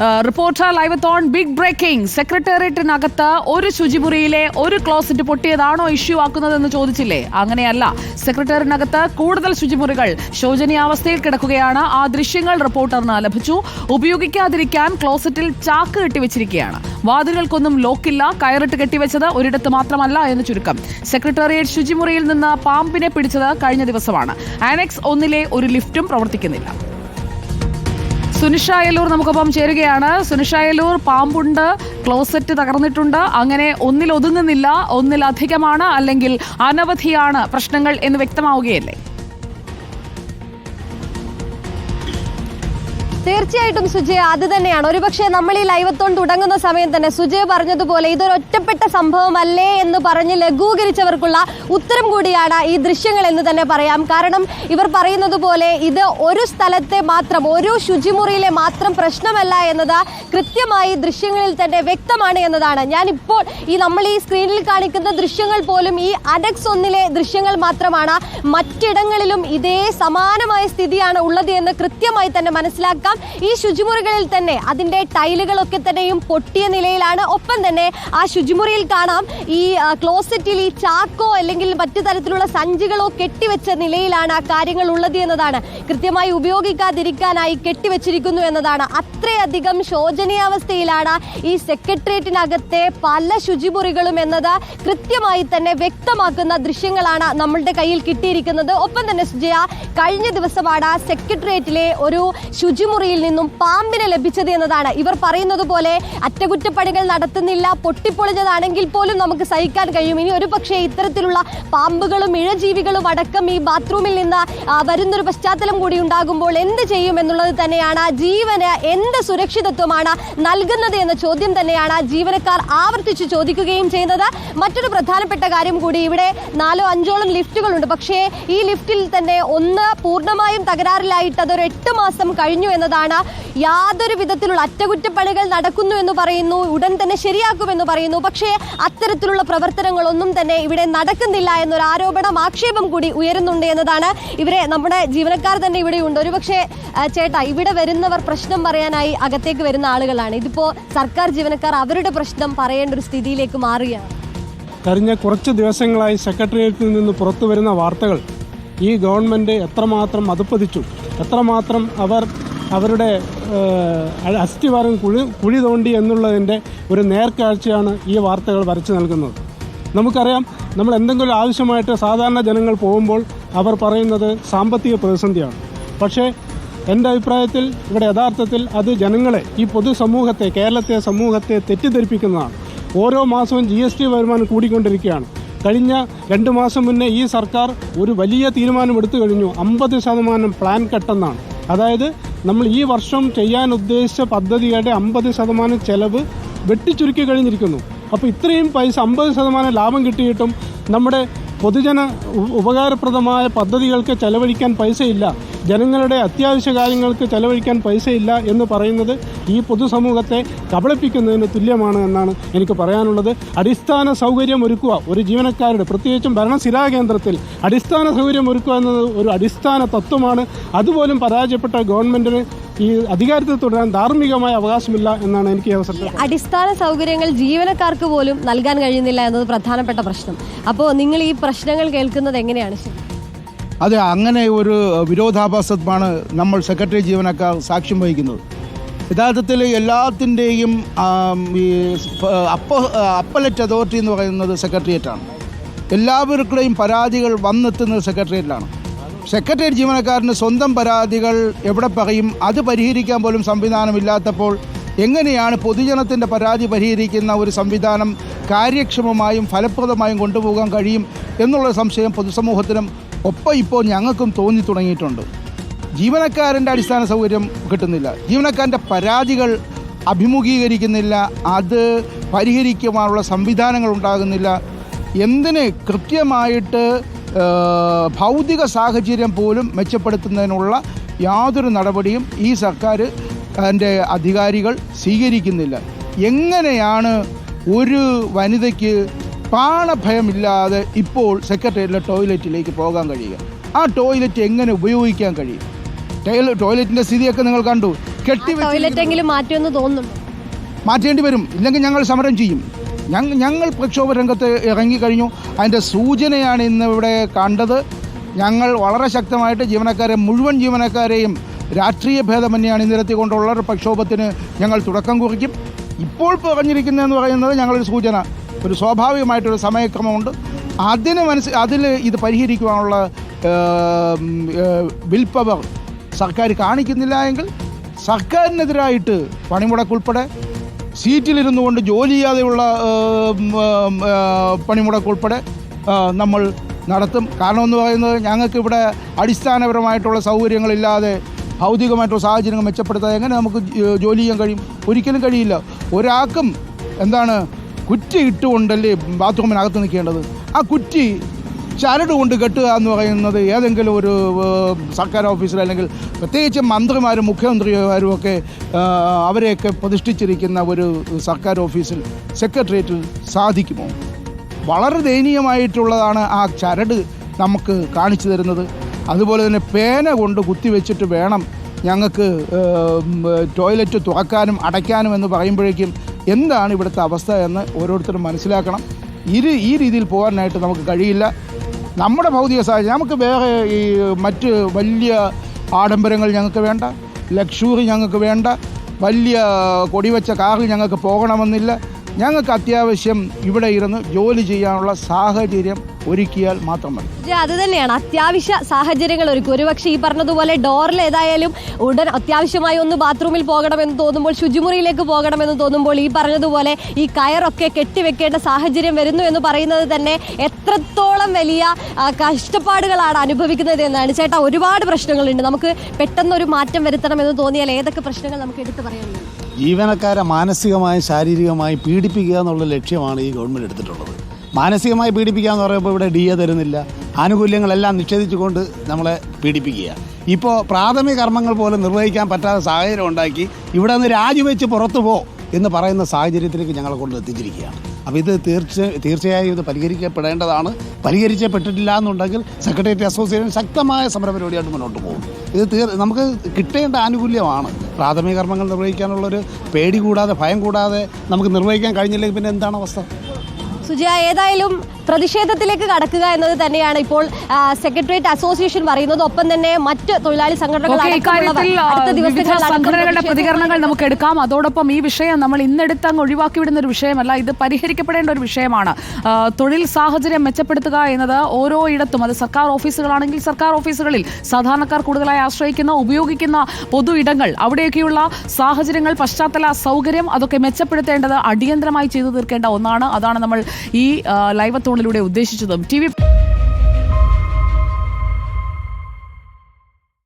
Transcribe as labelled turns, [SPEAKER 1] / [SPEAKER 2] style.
[SPEAKER 1] Reporter livethon big breaking സെക്രട്ടേറിയറ്റിനകത്ത് ഒരു ശുചിമുറിയിലെ ഒരു ക്ലോസറ്റ് പൊട്ടിയതാണോ ഇഷ്യൂ ആക്കുന്നതെന്ന് ചോദിച്ചില്ലേ? അങ്ങനെയല്ല. സെക്രട്ടേറിയറ്റിനകത്ത് കൂടുതൽ ശുചിമുറികൾ ശോചനീയാവസ്ഥയിൽ കിടക്കുകയാണ്. ആ ദൃശ്യങ്ങൾ റിപ്പോർട്ടറിന് ലഭിച്ചു. ഉപയോഗിക്കാതിരിക്കാൻ ക്ലോസറ്റിൽ ചാക്ക് കെട്ടിവെച്ചിരിക്കുകയാണ് വാതിലുകൾക്കൊന്നും ലോക്കില്ല കയറിട്ട് കെട്ടിവെച്ചത് ഒരിടത്ത് മാത്രമല്ല എന്ന് ചുരുക്കം. സെക്രട്ടേറിയറ്റ് ശുചിമുറിയിൽ നിന്ന് പാമ്പിനെ പിടിച്ചത് കഴിഞ്ഞ ദിവസമാണ്. ആനക്സ് ഒന്നിലെ ഒരു ലിഫ്റ്റും പ്രവർത്തിക്കുന്നില്ല. സുനിഷ നമുക്കൊപ്പം ചേരുകയാണ്. സുനിഷ പാമ്പുണ്ട് ക്ലോസറ്റ് തകർന്നിട്ടുണ്ട്. അങ്ങനെ ഒന്നിൽ ഒതുങ്ങുന്നില്ല ഒന്നിലധികമാണ് അല്ലെങ്കിൽ അനവധിയാണ് പ്രശ്നങ്ങൾ എന്ന് വ്യക്തമാവുകയല്ലേ?
[SPEAKER 2] തീർച്ചയായിട്ടും സുജയ അത് തന്നെയാണ്. ഒരുപക്ഷെ നമ്മൾ ഈ ലൈവത്തോൺ തുടങ്ങുന്ന സമയം തന്നെ സുജയ പറഞ്ഞതുപോലെ ഇതൊരു ഒറ്റപ്പെട്ട സംഭവമല്ലേ എന്ന് പറഞ്ഞ് ലഘൂകരിച്ചവർക്കുള്ള ഉത്തരം കൂടിയാണ് ഈ ദൃശ്യങ്ങൾ എന്ന് തന്നെ പറയാം. കാരണം ഇവർ പറയുന്നത് പോലെ ഇത് ഒരു സ്ഥലത്തെ മാത്രം ഒരു ശുചിമുറിയിലെ മാത്രം പ്രശ്നമല്ല എന്നത് കൃത്യമായി ദൃശ്യങ്ങളിൽ തന്നെ വ്യക്തമാണ് എന്നതാണ്. ഞാൻ ഇപ്പോൾ ഈ നമ്മൾ ഈ സ്ക്രീനിൽ കാണിക്കുന്ന ദൃശ്യങ്ങൾ പോലും ഈ അനക്സ് ഒന്നിലെ ദൃശ്യങ്ങൾ മാത്രമാണ്. മറ്റിടങ്ങളിലും ഇതേ സമാനമായ സ്ഥിതിയാണ് ഉള്ളത് എന്ന് കൃത്യമായി തന്നെ മനസ്സിലാക്കാം. ഈ ശുചിമുറികളിൽ തന്നെ അതിന്റെ ടൈലുകളൊക്കെ തന്നെയും പൊട്ടിയ നിലയിലാണ്. ഒപ്പം തന്നെ ആ ശുചിമുറിയിൽ കാണാം ഈ ക്ലോസറ്റിൽ ഈ ചാക്കോ അല്ലെങ്കിൽ മറ്റു തരത്തിലുള്ള സഞ്ചികളോ കെട്ടിവെച്ച നിലയിലാണ് ആ കാര്യങ്ങൾ ഉള്ളത് എന്നതാണ്. കൃത്യമായി ഉപയോഗിക്കാതിരിക്കാനായി കെട്ടിവെച്ചിരിക്കുന്നു എന്നതാണ്. അത്രയധികം ശോചനീയാവസ്ഥയിലാണ് ഈ സെക്രട്ടേറിയറ്റിനകത്തെ പല ശുചിമുറികളും എന്നത് കൃത്യമായി തന്നെ വ്യക്തമാക്കുന്ന ദൃശ്യങ്ങളാണ് നമ്മളുടെ കയ്യിൽ കിട്ടിയിരിക്കുന്നത്. ഒപ്പം തന്നെ സുജയ കഴിഞ്ഞ ദിവസമാണ് സെക്രട്ടേറിയറ്റിലെ ഒരു ശുചിമുറിയിൽ നിന്നും പാമ്പിനെ ലഭിച്ചത് എന്നതാണ്. ഇവർ പറയുന്നത് പോലെ അറ്റകുറ്റപ്പണികൾ നടത്തുന്നില്ല പൊട്ടിപ്പൊളിഞ്ഞതാണെങ്കിൽ പോലും നമുക്ക് സഹിക്കാൻ കഴിയും. ഇനി ഒരു പക്ഷേ ഇത്തരത്തിലുള്ള പാമ്പുകളും ഇഴജീവികളും അടക്കം ഈ ബാത്റൂമിൽ നിന്ന് വരുന്നൊരു പശ്ചാത്തലം കൂടി ഉണ്ടാകുമ്പോൾ എന്ത് ചെയ്യും എന്നുള്ളത് തന്നെയാണ് ജീവന് എന്ത് സുരക്ഷിതത്വമാണ് നൽകുന്നത് എന്ന ചോദ്യം തന്നെയാണ് ജീവനക്കാർ ആവർത്തിച്ച് ചോദിക്കുകയും ചെയ്യുന്നത്. മറ്റൊരു പ്രധാനപ്പെട്ട കാര്യം കൂടി ഇവിടെ നാലോ അഞ്ചോളം ലിഫ്റ്റുകളുണ്ട്. പക്ഷേ ഈ ലിഫ്റ്റിൽ തന്നെ ഒന്ന് പൂർണമായും തകരാറിലായിട്ട് അതൊരു എട്ട് മാസം കഴിഞ്ഞു എന്നതാണ് യാതൊരു വിധത്തിലുള്ള അറ്റകുറ്റപ്പണികൾ നടക്കുന്നു എന്ന് പറയുന്നു ഉടൻ തന്നെ ശരിയാക്കുമെന്ന് പറയുന്നു. പക്ഷേ അത്തരത്തിലുള്ള പ്രവർത്തനങ്ങളൊന്നും തന്നെ ഇവിടെ നടക്കുന്നില്ല എന്നൊരു ആരോപണം ആക്ഷേപം കൂടി ഉയരുന്നുണ്ട് എന്നതാണ് ഇവരെ നമ്മുടെ ജീവനക്കാർ തന്നെ ഇവിടെയുണ്ട് ഒരുപക്ഷെ പക്ഷേ ചേട്ടാ ഇവിടെ വരുന്നവർ പ്രശ്നം പറയാനായി അകത്തേക്ക് വരുന്ന ആളുകളാണ്. ഇതിപ്പോ സർക്കാർ ജീവനക്കാർ അവരുടെ പ്രശ്നം പറയേണ്ട ഒരു സ്ഥിതിയിലേക്ക് മാറുകയാണ്.
[SPEAKER 3] കഴിഞ്ഞ കുറച്ച് ദിവസങ്ങളായി സെക്രട്ടേറിയറ്റിൽ നിന്ന് പുറത്തു വരുന്ന വാർത്തകൾ ഈ ഗവൺമെന്റ് എത്രമാത്രം അതുപ്പതിച്ചു എത്രമാത്രം അവർ അവരുടെ അസ്ഥിവാരം കുഴി കുഴി തോണ്ടി എന്നുള്ളതിന്റെ ഒരു നേർക്കാഴ്ചയാണ് ഈ വാർത്തകൾ വരച്ചു നൽകുന്നത്. നമുക്കറിയാം നമ്മൾ എന്തെങ്കിലും ആവശ്യമായിട്ട് സാധാരണ ജനങ്ങൾ പോകുമ്പോൾ അവർ പറയുന്നത് സാമ്പത്തിക പ്രതിസന്ധിയാണ്. പക്ഷേ എന്റെ അഭിപ്രായത്തിൽ ഇവിടെ യഥാർത്ഥത്തിൽ അത് ജനങ്ങളെ ഈ പൊതുസമൂഹത്തെ കേരളത്തെ സമൂഹത്തെ തെറ്റിദ്ധരിപ്പിക്കുന്നതാണ്. ഓരോ മാസവും ജി എസ് ടി വരുമാനം കൂടിക്കൊണ്ടിരിക്കുകയാണ്. കഴിഞ്ഞ രണ്ട് മാസം മുന്നേ ഈ സർക്കാർ ഒരു വലിയ തീരുമാനം എടുത്തു കഴിഞ്ഞു. അമ്പത് ശതമാനം പ്ലാൻ കട്ടെന്നാണ്. അതായത് നമ്മൾ ഈ വർഷം ചെയ്യാൻ ഉദ്ദേശിച്ച പദ്ധതിയുടെ അമ്പത് ശതമാനം ചെലവ് വെട്ടിച്ചുരുക്കി കഴിഞ്ഞിരിക്കുന്നു. അപ്പോൾ ഇത്രയും പൈസ അമ്പത് ശതമാനം ലാഭം കിട്ടിയിട്ടും നമ്മുടെ പൊതുജന ഉപകാരപ്രദമായ പദ്ധതികൾക്ക് ചെലവഴിക്കാൻ പൈസയില്ല. ജനങ്ങളുടെ അത്യാവശ്യ കാര്യങ്ങൾക്ക് ചെലവഴിക്കാൻ പൈസയില്ല എന്ന് പറയുന്നത് ഈ പൊതുസമൂഹത്തെ കബളിപ്പിക്കുന്നതിന് തുല്യമാണ് എന്നാണ് എനിക്ക് പറയാനുള്ളത്. അടിസ്ഥാന സൗകര്യം ഒരുക്കുക ഒരു ജീവനക്കാരുടെ പ്രത്യേകിച്ചും ഭരണശിലാ കേന്ദ്രത്തിൽ അടിസ്ഥാന സൗകര്യം ഒരുക്കുക എന്നത് ഒരു അടിസ്ഥാന തത്വമാണ്. അതുപോലും പരാജയപ്പെട്ട ഗവൺമെന്റിന് ഈ അധികാരത്തിൽ തുടരാൻ ധാർമ്മികമായ അവകാശമില്ല എന്നാണ് എനിക്ക് അവസരം
[SPEAKER 2] അടിസ്ഥാന സൗകര്യങ്ങൾ ജീവനക്കാർക്ക് പോലും നൽകാൻ കഴിയുന്നില്ല എന്നത് പ്രധാനപ്പെട്ട പ്രശ്നം. അപ്പോൾ നിങ്ങൾ ഈ പ്രശ്നങ്ങൾ കേൾക്കുന്നത് എങ്ങനെയാണ്
[SPEAKER 4] അതെ അങ്ങനെ ഒരു വിരോധാഭാസമാണ് നമ്മൾ സെക്രട്ടറി ജീവനക്കാർ സാക്ഷ്യം വഹിക്കുന്നത്. യഥാർത്ഥത്തിൽ എല്ലാത്തിന്റെയും ഈ അപ്പ അപ്പലറ്റ് അതോറിറ്റി എന്ന് പറയുന്നത് സെക്രട്ടേറിയറ്റാണ്. എല്ലാവർക്കുടെയും പരാതികൾ വന്നെത്തുന്നത് സെക്രട്ടേറിയറ്റിലാണ്. സെക്രട്ടേറിയറ്റ് ജീവനക്കാരന് സ്വന്തം പരാതികൾ എവിടെ പറയും? അത് പരിഹരിക്കാൻ പോലും സംവിധാനമില്ലാത്തപ്പോൾ എങ്ങനെയാണ് പൊതുജനത്തിന്റെ പരാതി പരിഹരിക്കുന്ന ഒരു സംവിധാനം കാര്യക്ഷമമായും ഫലപ്രദമായും കൊണ്ടുപോകാൻ കഴിയും എന്നുള്ള സംശയം പൊതുസമൂഹത്തിനും ഒപ്പം ഇപ്പോൾ ഞങ്ങൾക്കും തോന്നി തുടങ്ങിയിട്ടുണ്ട്. ജീവനക്കാരന്റെ അടിസ്ഥാന സൗകര്യം കിട്ടുന്നില്ല. ജീവനക്കാരന്റെ പരാതികൾ അഭിമുഖീകരിക്കുന്നില്ല. അത് പരിഹരിക്കുവാനുള്ള സംവിധാനങ്ങൾ ഉണ്ടാകുന്നില്ല. എന്തിന് കൃത്യമായിട്ട് ഭൗതിക സാഹചര്യം പോലും മെച്ചപ്പെടുത്തുന്നതിനുള്ള യാതൊരു നടപടിയും ഈ സർക്കാർ അതിന്റെ അധികാരികൾ സ്വീകരിക്കുന്നില്ല. എങ്ങനെയാണ് ഒരു വനിതയ്ക്ക് പ്രാണഭയമില്ലാതെ ഇപ്പോൾ സെക്രട്ടേറിയറ്റിലെ ടോയ്ലറ്റിലേക്ക് പോകാൻ കഴിയുക? ആ ടോയ്ലറ്റ് എങ്ങനെ ഉപയോഗിക്കാൻ കഴിയും? ടോയ്ല- ടോയ്ലറ്റിന്റെ സ്ഥിതിയൊക്കെ നിങ്ങൾ കണ്ടു. കെട്ടി
[SPEAKER 2] ടോയ്ലറ്റ് എങ്കിലും മാറ്റുമെന്ന് തോന്നുന്നു
[SPEAKER 4] മാറ്റേണ്ടി വരും. ഇല്ലെങ്കിൽ ഞങ്ങൾ സമരം ചെയ്യും. ഞങ്ങൾ പ്രക്ഷോഭ രംഗത്ത് ഇറങ്ങിക്കഴിഞ്ഞു അതിന്റെ സൂചനയാണ് ഇന്ന് ഇവിടെ കണ്ടത്. ഞങ്ങൾ വളരെ ശക്തമായിട്ട് ജീവനക്കാരെ മുഴുവൻ ജീവനക്കാരെയും രാഷ്ട്രീയ ഭേദമന്യേ അണിനിരത്തിക്കൊണ്ടുള്ള ഒരു പ്രക്ഷോഭത്തിന് ഞങ്ങൾ തുടക്കം കുറിക്കും. ഇപ്പോൾ പറഞ്ഞിരിക്കുന്നതെന്ന് പറയുന്നത് ഞങ്ങളൊരു സൂചന ഒരു സ്വാഭാവികമായിട്ടൊരു സമയക്രമമുണ്ട്. അതിന് മനസ്സ് അതിൽ ഇത് പരിഹരിക്കുവാനുള്ള വിൽ പവർ സർക്കാർ കാണിക്കുന്നില്ല എങ്കിൽ സർക്കാരിനെതിരായിട്ട് പണിമുടക്കുൾപ്പെടെ സീറ്റിലിരുന്നു കൊണ്ട് ജോലി ചെയ്യാതെയുള്ള പണിമുടക്ക് ആ, നമ്മൾ നടത്തും. കാരണം എന്ന് പറയുന്നത് ഞങ്ങൾക്ക് ഇവിടെ അടിസ്ഥാനപരമായിട്ടുള്ള സൗകര്യങ്ങളില്ലാതെ ഭൗതികമായിട്ടുള്ള സാഹചര്യങ്ങൾ മെച്ചപ്പെടുത്താതെ എങ്ങനെ നമുക്ക് ജോലി ചെയ്യാൻ കഴിയും? ഒരിക്കലും കഴിയില്ല. ഒരാൾക്കും എന്താണ് കുറ്റി ഇട്ടുകൊണ്ടല്ലേ ബാത്റൂമിനകത്ത് നിൽക്കേണ്ടത്? ആ കുറ്റി ചരട് കൊണ്ട് കെട്ടുക എന്ന് പറയുന്നത് ഏതെങ്കിലും ഒരു സർക്കാർ ഓഫീസിൽ അല്ലെങ്കിൽ പ്രത്യേകിച്ച് മന്ത്രിമാരും മുഖ്യമന്ത്രിമാരും ഒക്കെ അവരെയൊക്കെ പ്രതിഷ്ഠിച്ചിരിക്കുന്ന ഒരു സർക്കാർ ഓഫീസിൽ സെക്രട്ടേറിയറ്റിൽ സാധിക്കുമോ? വളരെ ദയനീയമായിട്ടുള്ളതാണ് ആ ചരട് നമുക്ക് കാണിച്ചു തരുന്നത്. അതുപോലെ തന്നെ പേന കൊണ്ട് കുത്തിവെച്ചിട്ട് വേണം ഞങ്ങൾക്ക് ടോയ്ലറ്റ് തുറക്കാനും അടയ്ക്കാനും എന്ന് പറയുമ്പോഴേക്കും എന്താണ് ഇവിടുത്തെ അവസ്ഥ എന്ന് ഓരോരുത്തരും മനസ്സിലാക്കണം. ഇരു ഈ രീതിയിൽ പോകാനായിട്ട് നമുക്ക് കഴിയില്ല. നമ്മുടെ ഭൗതിക സാഹചര്യം. നമുക്ക് വേറെ ഈ മറ്റ് വലിയ ആഡംബരങ്ങൾ ഞങ്ങൾക്ക് വേണ്ട. ലക്ഷൂറി ഞങ്ങൾക്ക് വേണ്ട. വലിയ കൊടിവെച്ച കാറിൽ ഞങ്ങൾക്ക് പോകണമെന്നില്ല. ഞങ്ങൾക്ക് അത്യാവശ്യം ഇവിടെ ഇരുന്ന് ജോലി ചെയ്യാനുള്ള സാഹചര്യം ഒരുക്കിയാൽ മാത്രം മതി.
[SPEAKER 2] അത് തന്നെയാണ്. അത്യാവശ്യ സാഹചര്യങ്ങൾ ഒരുക്കും. ഒരുപക്ഷെ ഈ പറഞ്ഞതുപോലെ ഡോറിൽ ഏതായാലും ഉടൻ അത്യാവശ്യമായി ഒന്ന് ബാത്റൂമിൽ പോകണമെന്ന് തോന്നുമ്പോൾ ശുചിമുറിയിലേക്ക് പോകണമെന്ന് തോന്നുമ്പോൾ ഈ പറഞ്ഞതുപോലെ ഈ കയറൊക്കെ കെട്ടിവെക്കേണ്ട സാഹചര്യം വരുന്നു എന്ന് പറയുന്നത് തന്നെ എത്രത്തോളം വലിയ കഷ്ടപ്പാടുകളാണ് അനുഭവിക്കുന്നത് എന്നാണ്. ചേട്ടാ ഒരുപാട് പ്രശ്നങ്ങളുണ്ട്. നമുക്ക് പെട്ടെന്നൊരു മാറ്റം വരുത്തണം എന്ന് തോന്നിയാൽ ഏതൊക്കെ പ്രശ്നങ്ങൾ നമുക്ക് എടുത്തു പറയാനുള്ളത്
[SPEAKER 5] ജീവനക്കാരെ മാനസികമായും ശാരീരികമായും പീഡിപ്പിക്കുക എന്നുള്ള ലക്ഷ്യമാണ് ഈ ഗവൺമെന്റ് എടുത്തിട്ടുള്ളത്. മാനസികമായി പീഡിപ്പിക്കുക എന്ന് പറയുമ്പോൾ ഇവിടെ ഡി എ തരുന്നില്ല. ആനുകൂല്യങ്ങളെല്ലാം നിഷേധിച്ചുകൊണ്ട് നമ്മളെ പീഡിപ്പിക്കുക. ഇപ്പോൾ പ്രാഥമിക കർമ്മങ്ങൾ പോലും നിർവഹിക്കാൻ പറ്റാത്ത സാഹചര്യം ഉണ്ടാക്കി ഇവിടെ നിന്ന് രാജിവെച്ച് പുറത്തു പോ എന്ന് പറയുന്ന സാഹചര്യത്തിലേക്ക് ഞങ്ങളെ കൊണ്ട് എത്തിച്ചിരിക്കുകയാണ്. അപ്പോൾ ഇത് തീർച്ച തീർച്ചയായും ഇത് പരിഹരിക്കപ്പെടേണ്ടതാണ്. പരിഹരിച്ചപ്പെട്ടിട്ടില്ല എന്നുണ്ടെങ്കിൽ സെക്രട്ടേറിയറ്റ് അസോസിയേഷൻ ശക്തമായ സമരപരിപാടിയായിട്ട് മുന്നോട്ട് പോകും. ഇത് തീർ നമുക്ക് കിട്ടേണ്ട ആനുകൂല്യമാണ്. പ്രാഥമിക കർമ്മങ്ങൾ നിർവഹിക്കാനുള്ളൊരു പേടി കൂടാതെ ഭയം കൂടാതെ നമുക്ക് നിർവഹിക്കാൻ കഴിഞ്ഞില്ലെങ്കിൽ പിന്നെ എന്താണ് അവസ്ഥ?
[SPEAKER 2] സുജയ ഏതായാലും പ്രതിഷേധത്തിലേക്ക് കടക്കുക എന്നത് തന്നെയാണ് ഇപ്പോൾ സെക്രട്ടേറിയറ്റ് അസോസിയേഷൻ പറയുന്നത്. ഒപ്പം തന്നെ മറ്റ് തൊഴിലാളി
[SPEAKER 1] സംഘടനകളുടെ പ്രതികരണങ്ങൾ നമുക്ക് എടുക്കാം അതോടൊപ്പം ഈ വിഷയം നമ്മൾ ഇന്നെടുത്ത് അങ്ങ് ഒഴിവാക്കി വിടുന്ന ഒരു വിഷയമല്ല ഇത് പരിഹരിക്കപ്പെടേണ്ട ഒരു വിഷയമാണ്. തൊഴിൽ സാഹചര്യം മെച്ചപ്പെടുത്തുക എന്നത് ഓരോ ഇടത്തും അത് സർക്കാർ ഓഫീസുകളാണെങ്കിൽ സർക്കാർ ഓഫീസുകളിൽ സാധാരണക്കാർ കൂടുതലായി ആശ്രയിക്കുന്ന ഉപയോഗിക്കുന്ന പൊതു ഇടങ്ങൾ അവിടെയൊക്കെയുള്ള സാഹചര്യങ്ങൾ പശ്ചാത്തല സൗകര്യം അതൊക്കെ മെച്ചപ്പെടുത്തേണ്ടത് അടിയന്തരമായി ചെയ്തു തീർക്കേണ്ട ഒന്നാണ്. അതാണ് നമ്മൾ ഈ ആ, ലൈവത്തോണിലൂടെ ഉദ്ദേശിച്ചതും. ടി